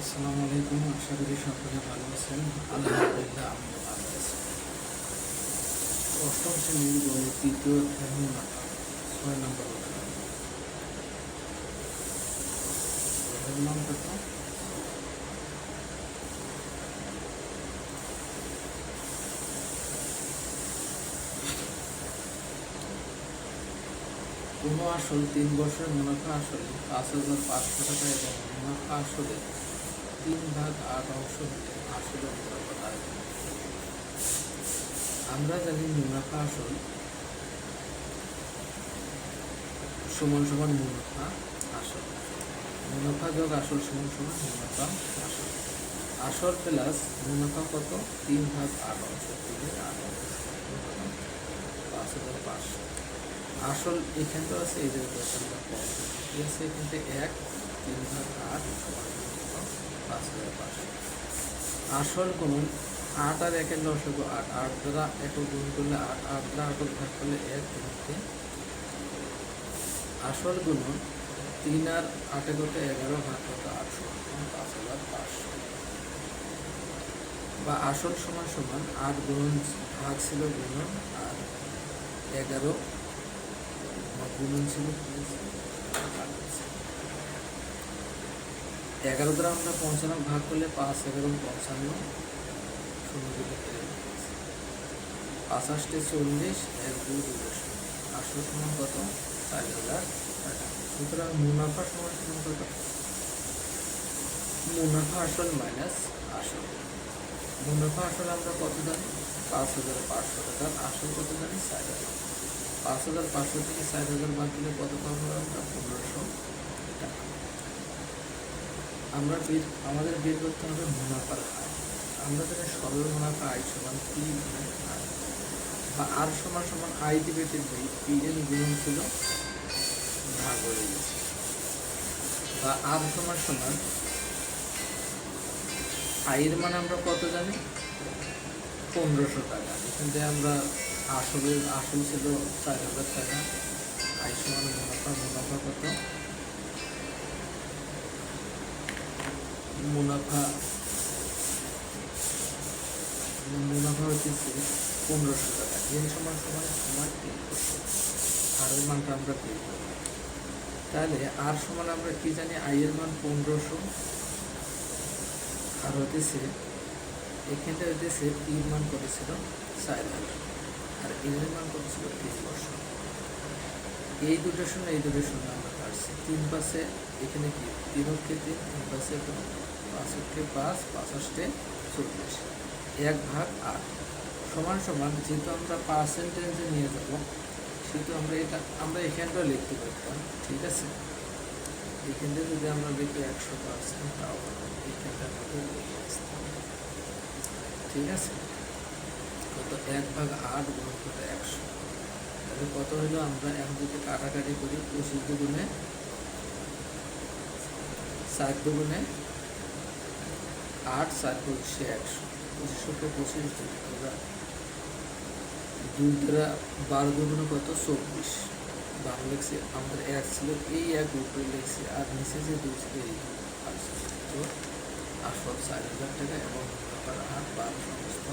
আসসালামু আলাইকুম, আশা করি সকলে ভালো আছেন। আলহামদুলিল্লাহ, আমিও ভালো আছি। অষ্টম শ্রেণির গণিত তৃতীয় অধ্যায় মুনাফা ছয় নম্বর কোনো আসল তিন বছরের মুনাফা আসলে পাঁচ হাজার পাঁচশো টাকা এবং মুনাফা আসলে তিন ভাগ আট অংশ আসলে মুনাফা আমরা জানি মুনাফা আসল সমান সমান মুনাফা আসল। মুনাফা যোগ আসল সমান সমান মুনাফা আসল। আসল প্লাস মুনাফা কত? তিন ভাগ আট অংশ। তিনের আট অংশ। পাঁচ হাজার পাঁচশো। আসল এখানটা আছে, এই যে এখান থেকে এক, তিন ভাগ আট সমান পাঁচ হাজার পাঁচশো আসল গুণন আট আর একের লসগ আট আট দ্বারা একক গুণ করলে আট আট দ্বারা একক ভাগ করলে এক তিনটে আসল গুণন তিন আর আটে কত এগারো ভাগ কত আট সমান পাঁচ হাজার পাঁচশো। বা আসল সমান সমান আট গুণন ভাগ ছিল গুণন আর এগারো গুণন ছিল ভাগ ছিল। এগারো দ্বারা আমরা পঞ্চান্ন, ভাগ করলে পাঁচ, এগারো পঞ্চান্ন, শূন্য দিতেছি। পাঁচাশটি চল্লিশ, এক দুই দশমিক আসল সমান কত? চার হাজার টাকা। সুতরাং মুনাফা সমান সমান কত? মুনাফা আসল মাইনাস আসল। মুনাফা আসল আমরা কত জানি? পাঁচ হাজার পাঁচশো টাকা। আসল কত জানি? চার হাজার। পাঁচ হাজার পাঁচশো থেকে চার হাজার বাদ দিলে কত পাবো আমরা পনেরোশো টাকা আমরা বের, আমাদের বের করতে হবে মুনাফার হার। আমরা জানি সরল মুনাফা আই সমান পি আর বা আর সমান সমান আই ডিভাইডেড বাই পি এর গুণন ছিল ভাগ হয়ে গেছে। বা আর সমান সমান আয়ের মান আমরা কত জানি? পনেরোশো টাকা। এখান থেকে আমরা আসলের, আসল ছিল চার হাজার টাকা। আয় সমান মুনাফা মুনাফা মুনাফা হচ্ছে পনেরোশো টাকা। এর সমান সমান সমান আর এর মানটা আমরা পেয়ে তাহলে আর সমান আমরা কি জানি? আয়ের মান পনেরোশো। আর হতেছে এখানটা হতেছে তিন মান করেছিল চার হাজার। আর এর মান করেছিল তিন বছর এই দুটোর শূন্য, এই দুটোর শূন্য আমরা পারছি। তিন পাশে এখানে কি? তিন তিন পাশে অক্ষে পাঁচ পাঁচ চল্লিশ এক ভাগ আট। সমান সমান যেহেতু আমরা পার্সেন্টেজে নিয়ে যাব, সেহেতু আমরা এটা, আমরা এখানটাও লিখতে পারতাম, ঠিক আছে? এখানটা যদি আমরা লিখি একশো পার্সেন্ট তাও। এখানটা। ঠিক আছে? কত? এক ভাগ আট গুণ কত? একশো। তাহলে কত হলো? আমরা এখন যদি কাটাকাটি করি, পঁচিশ দুগুণে চার দুগুণে আট সাত পঁচিশে একশো। পঁচিশশোকে পঁচিশ আমরা দুই দ্বারা বারো দুগুণে কত? চব্বিশ। বারো লিখছি, আমাদের এক ছিল এই এক, উপরে লিখছি, আর নিচে যে দুই ছিল এই তো আসল চার হাজার টাকা এবং মুনাফার হার বারো সমস্ত